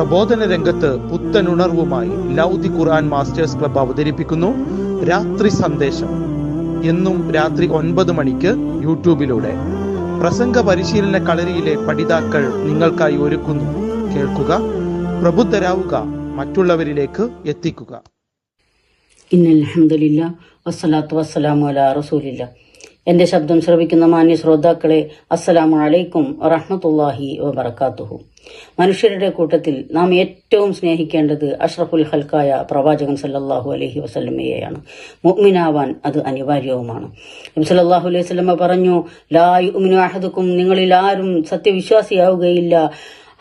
പ്രബോധന രംഗത്ത് പുത്തനുണർവുമായി ലൗദി ഖുർആൻ masters club അവതരിപ്പിക്കുന്നു രാത്രി സന്ദേശം. എന്നും രാത്രി ഒൻപത് മണിക്ക് യൂട്യൂബിലൂടെ. പ്രസംഗ പരിശീലന കളരിയിലെ പഠിതാക്കൾ നിങ്ങൾക്കായി ഒരുക്കുന്നു. കേൾക്കുക പ്രബുദ്ധരാവുക മറ്റുള്ളവരിലേക്ക് എത്തിക്കുക. വസ്സലാത്തു വസ്സലാമു റസൂലില്ല. എന്റെ ശബ്ദം ശ്രവിക്കുന്ന മാന്യ ശ്രോതാക്കളെ അസ്സലാമു അലൈക്കും വറഹ്മത്തുള്ളാഹി വബറകാതുഹു. മനുഷ്യരുടെ കൂട്ടത്തിൽ നാം ഏറ്റവും സ്നേഹിക്കേണ്ടത് അഷ്റഫുൽ ഹൽക്കായ പ്രവാചകൻ സല്ലാഹു അലഹി വസ്ലമയെയാണ് മുഗ്മിനാവാൻ അത് അനിവാര്യവുമാണ്. സല്ലാഹു അലൈഹി വസല്ലമ പറഞ്ഞു ലാ നിങ്ങളിൽ ആരും സത്യവിശ്വാസിയാവുകയില്ല.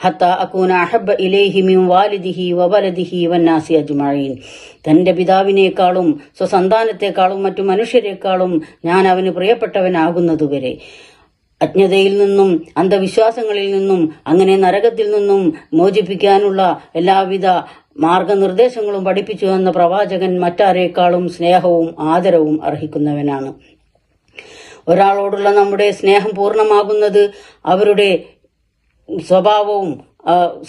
ഹത്ത അക്കൂന അഹബ് ഇലേഹിമിയും വാലിദിഹി വബലദിഹി വന്നാസി അജ്മഴീൻ തന്റെ പിതാവിനേക്കാളും സ്വസന്താനത്തെക്കാളും മറ്റു മനുഷ്യരെക്കാളും ഞാൻ അവന് പ്രിയപ്പെട്ടവനാകുന്നതുവരെ അജ്ഞതയിൽ നിന്നും അന്ധവിശ്വാസങ്ങളിൽ നിന്നും അങ്ങനെ നരകത്തിൽ നിന്നും മോചിപ്പിക്കാനുള്ള എല്ലാവിധ മാർഗനിർദ്ദേശങ്ങളും പഠിപ്പിച്ചു എന്ന പ്രവാചകൻ മറ്റാരേക്കാളും സ്നേഹവും ആദരവും അർഹിക്കുന്നവനാണ്. ഒരാളോടുള്ള നമ്മുടെ സ്നേഹം പൂർണമാകുന്നത് അവരുടെ സ്വഭാവവും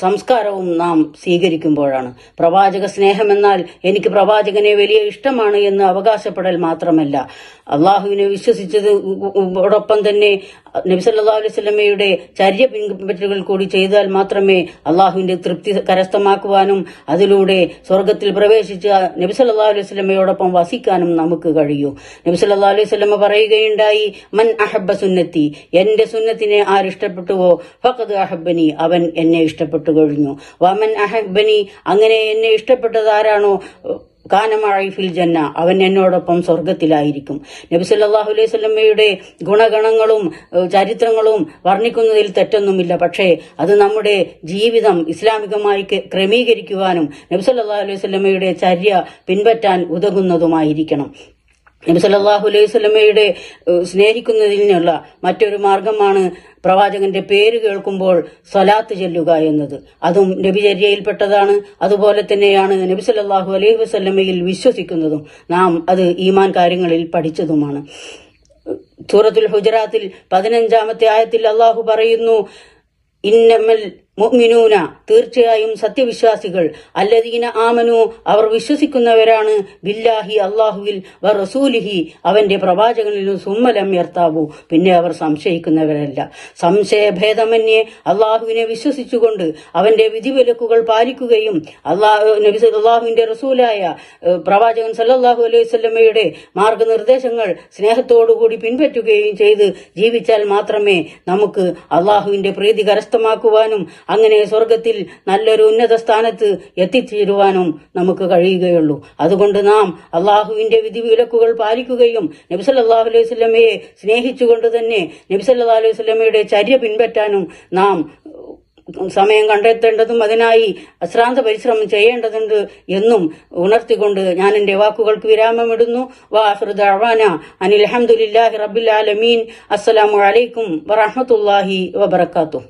സംസ്കാരവും നാം സ്വീകരിക്കുമ്പോഴാണ്. പ്രവാചക സ്നേഹം എന്നാൽ എനിക്ക് പ്രവാചകനെ വലിയ ഇഷ്ടമാണ് എന്ന് അവകാശപ്പെടൽ മാത്രമല്ല. അള്ളാഹുവിനെ വിശ്വസിച്ചതോടൊപ്പം തന്നെ നബിസല്ലാ അലൈഹി സ്വലമയുടെ ചര്യ പിൻപറ്റുകൾ കൂടി ചെയ്താൽ മാത്രമേ അള്ളാഹുവിന്റെ തൃപ്തി കരസ്ഥമാക്കുവാനും അതിലൂടെ സ്വർഗത്തിൽ പ്രവേശിച്ച നബിസല്ലാ അലൈഹി സ്വലമയോടൊപ്പം വസിക്കാനും നമുക്ക് കഴിയൂ. നബിസല്ലാ അലൈഹി സ്വലമ പറയുകയുണ്ടായി മൻ അഹബ സുന്നത്തി. എന്റെ സുന്നത്തിനെ ആരിഷ്ടപ്പെട്ടുവോ? ഫഖദ് അഹബനി അവൻ എന്നെ ഇഷ്ടപ്പെട്ടു കഴിഞ്ഞു. വമൻ അഹബനി അങ്ങനെ എന്നെ ഇഷ്ടപ്പെട്ടത് ആരാണോ? കാനമായിഫിൽ ജന്ന അവൻ എന്നോടൊപ്പം സ്വർഗത്തിലായിരിക്കും നബി സല്ലാഹു അലൈഹി സ്വലമ്മയുടെ ഗുണഗണങ്ങളും ചരിത്രങ്ങളും വർണിക്കുന്നതിൽ തെറ്റൊന്നുമില്ല. പക്ഷേ അത് നമ്മുടെ ജീവിതം ഇസ്ലാമികമായി ക്രമീകരിക്കുവാനും നബി സല്ലല്ലാഹു അലൈഹി സ്വലമ്മയുടെ ചര്യ പിൻപറ്റാൻ ഉതകുന്നതുമായിരിക്കണം. നബി സല്ലല്ലാഹു അലൈഹി സ്വലമയുടെ സ്നേഹിക്കുന്നതിനുള്ള മറ്റൊരു മാർഗമാണ് പ്രവാചകന്റെ പേര് കേൾക്കുമ്പോൾ സ്വലാത്ത് ചെല്ലുക എന്നത്. അതും നബിചര്യയിൽപ്പെട്ടതാണ്. അതുപോലെ തന്നെയാണ് നബി സല്ലല്ലാഹു അലൈഹി വസല്ലമയിൽ വിശ്വസിക്കുന്നതും. നാം അത് ഈമാൻ കാര്യങ്ങളിൽ പഠിച്ചതുമാണ്. സൂറത്തുൽ ഹുജറാത്തിൽ പതിനഞ്ചാമത്തെ ആയത്തിൽ അള്ളാഹു പറയുന്നു ഇന്നമൽ മുഅ്മിനൂന തീർച്ചയായും സത്യവിശ്വാസികൾ. അല്ലദീന ആമനു അവർ വിശ്വസിക്കുന്നവരാണ്. ബില്ലാഹി അള്ളാഹുവിൽ വ റസൂലിഹി അവന്റെ പ്രവാചകനിലും സുമ്മലം ഉയർത്താവൂ പിന്നെ അവർ സംശയിക്കുന്നവരല്ല. സംശയഭേദമന്യേ അള്ളാഹുവിനെ വിശ്വസിച്ചുകൊണ്ട് അവന്റെ വിധിവിലക്കുകൾ പാലിക്കുകയും അള്ളാഹു നബി അള്ളാഹുവിന്റെ റസൂലായ പ്രവാചകൻ സല്ലാഹു അലൈഹി വസല്ലമയുടെ മാർഗനിർദ്ദേശങ്ങൾ സ്നേഹത്തോടുകൂടി പിൻപറ്റുകയും ചെയ്ത് ജീവിച്ചാൽ മാത്രമേ നമുക്ക് അള്ളാഹുവിന്റെ പ്രീതി കരസ്ഥമാക്കുവാനും അങ്ങനെ സ്വർഗത്തിൽ നല്ലൊരു ഉന്നത സ്ഥാനത്ത് എത്തിച്ചേരുവാനും നമുക്ക് കഴിയുകയുള്ളൂ. അതുകൊണ്ട് നാം അള്ളാഹുവിന്റെ വിധിവിലക്കുകൾ പാലിക്കുകയും നബിസല്ലാഹു അലൈഹി സ്വലമയെ സ്നേഹിച്ചുകൊണ്ട് തന്നെ നബിസല്ലാ അലൈഹി സ്വലമയുടെ ചര്യ പിൻപറ്റാനും നാം സമയം കണ്ടെത്തേണ്ടതും അതിനായി അശ്രാന്ത പരിശ്രമം ചെയ്യേണ്ടതുണ്ട് എന്നും ഉണർത്തിക്കൊണ്ട് ഞാൻ എന്റെ വാക്കുകൾക്ക് വിരാമമിടുന്നു. വാഹൃദാന അനിൽ അഹമ്മദില്ലാഹി റബ്ബിൽ ആലമീൻ. അസ്സലാമു അലൈക്കും വറഹമത്തല്ലാഹി വബർക്കാത്തു